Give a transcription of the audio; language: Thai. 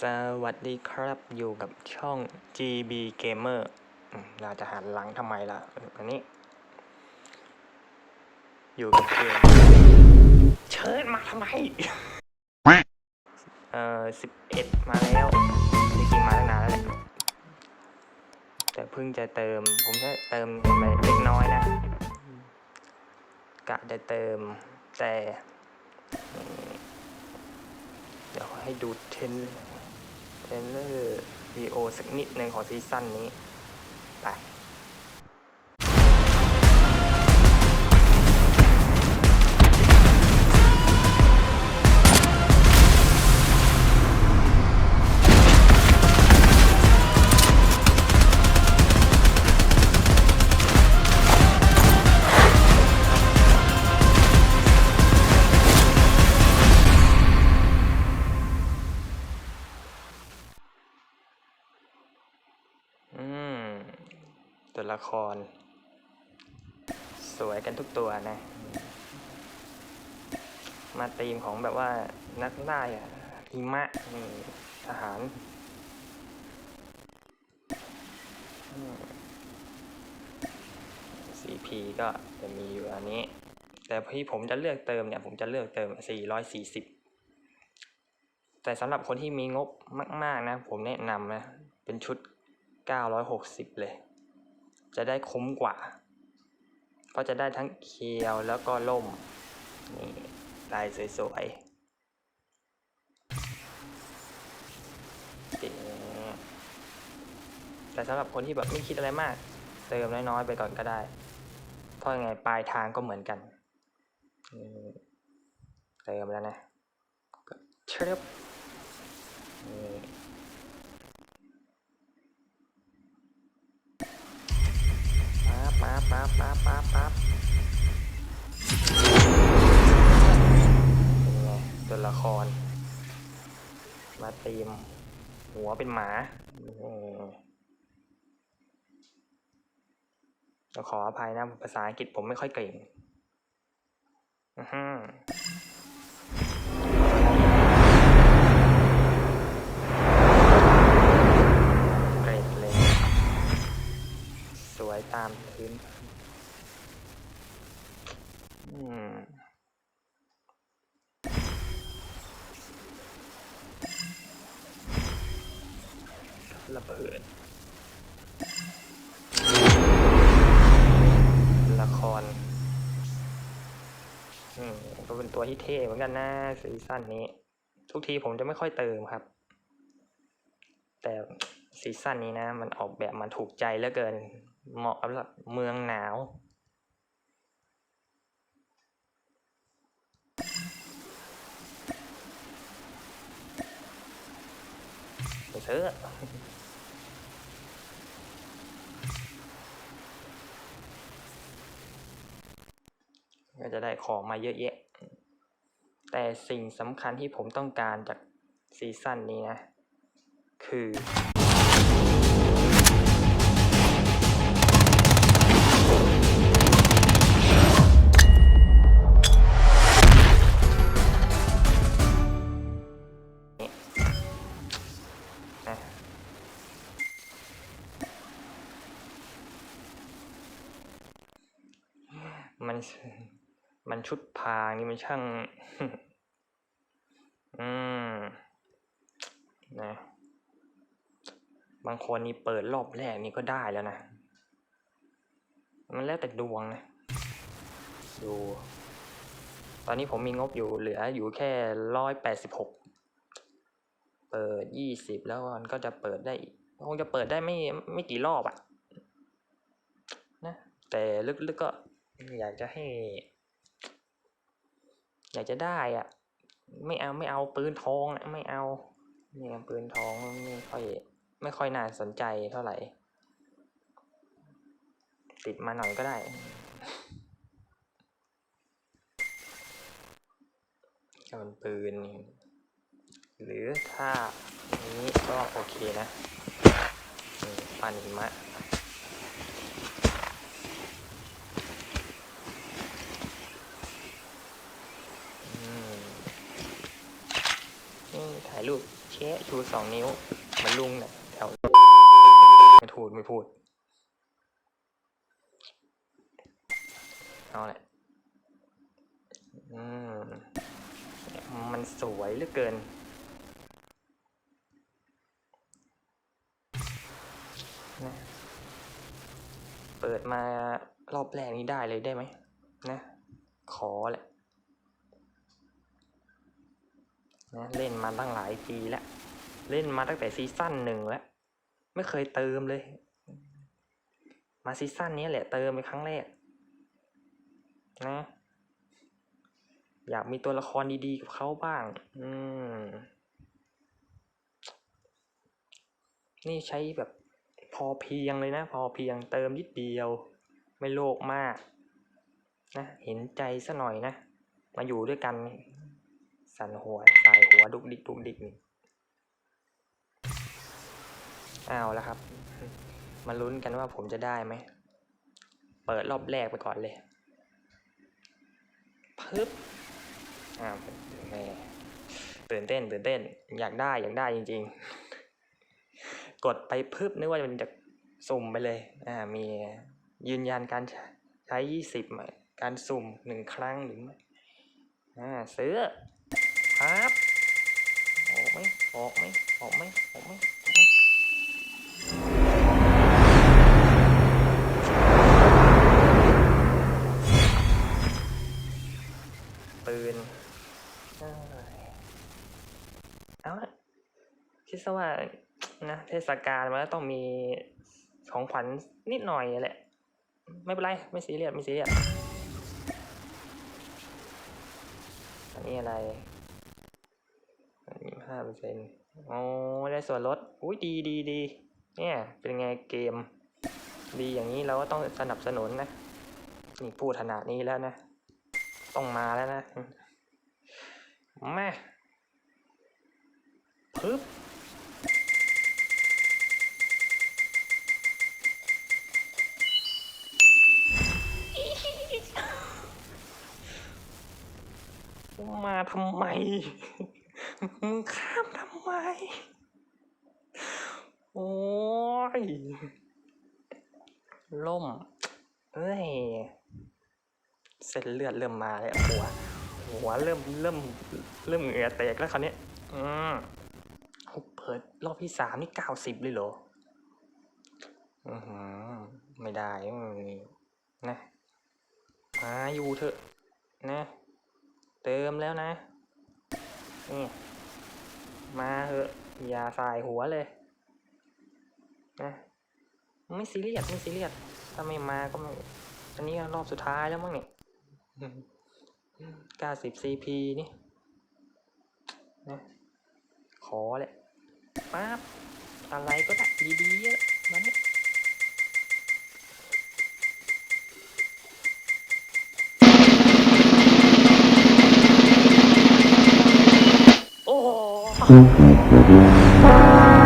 สวัสดีครับอยู่กับช่อง GB Gamer เราจะหันหลังทำไมล่ะ อันนี้ อยู่กับเกมเชิญมาทำไม เอ่อสิบเอ็ดมาแล้วจริงๆมาตั้งนานแล้วแหละแต่เพิ่งจะเติม ผมจะเติมไปเล็กน้อยนะ กะจะเติมแต่ เดี๋ยวให้ดูเทนเทรน เลอร์วีโอสักนิดหนึ่งของซีซั่นนี้ ไป ละคร สวยกันทุกตัวนะ มาตีมของแบบว่านักได้อะหิมะนี่ทหารซีพีก็จะมีอยู่อันนี้ แต่ที่ผมจะเลือกเติมเนี่ย ผมจะเลือกเติม 440 แต่สำหรับคนที่มีงบมาก ๆ นะ ผมแนะนำนะ เป็นชุด 960 เลย จะได้คุ้มกว่าก็จะได้ทั้งเคียวแล้วก็ล่ม นี่ลายสวยๆแต่สำหรับคนที่แบบไม่คิดอะไรมาก เติมน้อยๆไปก่อนก็ได้ เพราะยังไงปลายทางก็เหมือนกัน เติมแล้วนะเชิบนี่ ปั๊บปั๊บปั๊บปั๊บปั๊บปั๊บเป็นไงตัวละคร มาตีม หัวเป็นหมาอืมต้องขออภัยนะภาษาอังกฤษผมไม่ค่อยเก่งอือฮึเกรดเลย สวยตามพื้นอืมระเบิด ละคร อืมก็เป็นตัวที่เท่เหมือนกันนะซีซั่นนี้ ทุกทีผมจะไม่ค่อยเติมครับ แต่ซีซั่นนี้นะ มันออกแบบมาถูกใจเหลือเกิน เหมาะกับเมืองหนาวไปซื้อก็ จะได้ของมาเยอะแยะ แต่สิ่งสำคัญที่ผมต้องการจากซีซั่นนี้นะ คือมัน มันชุดพางนี่มันช่าง อืม นะ บางคนนี่เปิดรอบแรกนี่ก็ได้แล้วนะ มันแล้วแต่ดวงนะ ดู ตอนนี้ผมมีงบอยู่เหลืออยู่แค่ร้อยแปดสิบหก เปิดยี่สิบแล้วมันก็จะเปิดได้คงจะเปิดได้ไม่ไม่กี่รอบอะนะ แต่ลึกๆก็อยากจะให้ อยากจะได้อะ ไม่เอาไม่เอาปืนทองนะไม่เอาเนี่ยปืนทองไม่ค่อยไม่ค่อยน่าสนใจเท่าไหร่ ติดมาหน่อยก็ได้ก็เป็นปืน หรือถ้านี้ก็โอเคนะนี่ปันหิมะอืมนี่ถ่ายรูปเชชูสองนิ้วเหมันลุงเนี่ยแถวไม่พูดไม่พูดเอาแหละอืมมันสวยเหลือเกิน นะเปิดมารอบแรกนี้ได้เลยได้ไหมนะ ขอแหละ นะเล่นมาตั้งหลายปีแล้ว เล่นมาตั้งแต่ซีซั่นหนึ่งแล้ว ไม่เคยเติมเลย มาซีซั่นนี้แหละเติมเป็นครั้งแรก นะ อยากมีตัวละครดีๆกับเขาบ้าง อืม นี่ใช้แบบพอเพียงเลยนะ พอเพียงเติมนิดเดียว ไม่โลภมาก นะ เห็นใจซะหน่อยนะ มาอยู่ด้วยกัน สั่นหัวสายหัวดุกดิกดุกดิกนี่เอาแล้วครับ มาลุ้นกันว่าผมจะได้ไหม เปิดรอบแรกไปก่อนเลยพึบอ้าวแม่ตื่นเต้นตื่นเต้น อยากได้อยากได้จริง ๆ กดไปพึบนึกว่ามันจะสุ่มไปเลย อ่า มียืนยันการใช้ยี่สิบการสุ่มหนึ่งครั้งหรือไม่อ่าซื้อ ครับออกไหมออกไหมออกไหมออกไหมออกไหมปืนเอ้าละคิดซะว่านะเทศกาลมันก็ต้องมีของขวัญนิดหน่อยแหละ ไม่เป็นไร ไม่ซีเรียสไม่ซีเรียสอันนี้อะไร ห้าเปอร์เซ็นต์โอ้ได้ส่วนลด อุ้ยดีดีดีเนี่ยเป็นไงเกม ดีอย่างนี้เราก็ต้องสนับสนุนนะ นี่พูดขนาดนี้แล้วนะ ต้องมาแล้วนะ มา ข้ามทำไม โอ้ย ล่มเอ้ย เส้นเลือดเริ่มมาแล้วหัว หัวเริ่มเริ่มเริ่มเหงื่อแตกแล้วคราวเนี้ยอืมโอ้เปิดรอบที่สามนี่เก้าสิบเลยเหรอ อือหือไม่ได้อืมนะมาอยู่เถอะ นะ เติมแล้วนะนี่ม มาเหอะ อย่าสายหัวเลยนะไม่ซีเรียสไม่ซีเรียสถ้าไม่มาก็ไม่อันนี้รอบสุดท้ายแล้วมั้งเนี่ยเก้าสิบซีพีนี่นะขอแหละป๊าบอะไรก็ได้ดีๆอะมันเนี่ย 嗯，嗯，嗯。